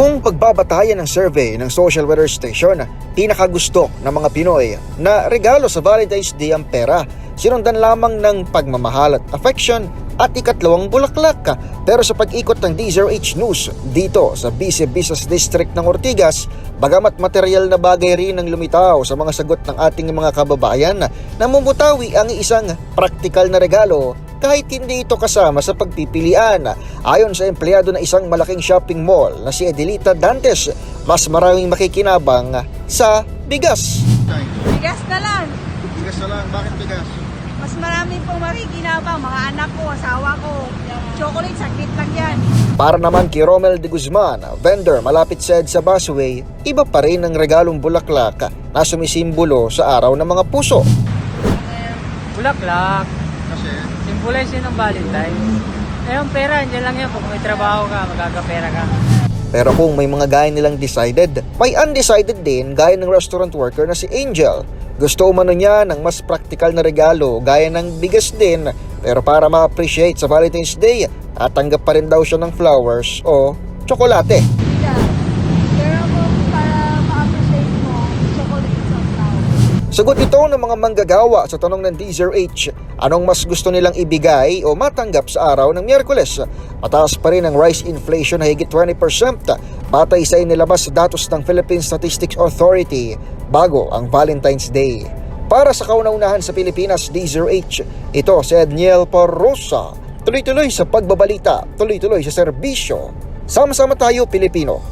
Kung pagbabatayan ng survey ng Social Weather Station, pinakagusto ng mga Pinoy na regalo sa Valentine's Day ang pera. Sinundan lamang ng pagmamahal at affection at ikatlawang bulaklak. Pero sa pag-ikot ng DZRH News dito sa Busy Business District ng Ortigas, bagamat material na bagay rin ang lumitaw sa mga sagot ng ating mga kababayan, namumutawi ang isang praktikal na regalo kahit hindi ito kasama sa pagpipilian. Ayon sa empleyado ng isang malaking shopping mall na si Edelita Dantes, mas maraming makikinabang sa bigas. Bigas na lang. Bigas na lang. Bakit bigas? Mas marami pong makikinabang. Mga anak ko, asawa ko. Chocolate, saglit lang yan. Para naman kay Romel de Guzman, vendor malapit sa EDSA Busway, iba pa rin ang regalong bulaklak na sumisimbolo sa araw ng mga puso. Bulaklak. Kasi, Symbolize yun ng Valentine's. Eh, yung pera, andyan lang yan. Kung may trabaho ka, magkakapera ka. Pero kung may mga gaya nilang decided, may undecided din gaya ng restaurant worker na si Angel. Gusto umano niya ng mas praktikal na regalo gaya ng bigas din pero para ma-appreciate sa Valentine's Day, tatanggap pa rin daw siya ng flowers o tsokolate. Bigas. Pero kung para ma-appreciate mo, chocolate sa flower. Sagot ito ng mga manggagawa sa tanong ng DZRH, anong mas gusto nilang ibigay o matanggap sa araw ng Miyerkules? Mataas pa rin ang rice inflation na higit 20% batay sa inilabas datos ng Philippine Statistics Authority bago ang Valentine's Day. Para sa kauna-unahan sa Pilipinas, DZRH, ito si Edniel Parrosa. Tuloy-tuloy sa pagbabalita, tuloy-tuloy sa serbisyo. Sama-sama tayo, Pilipino.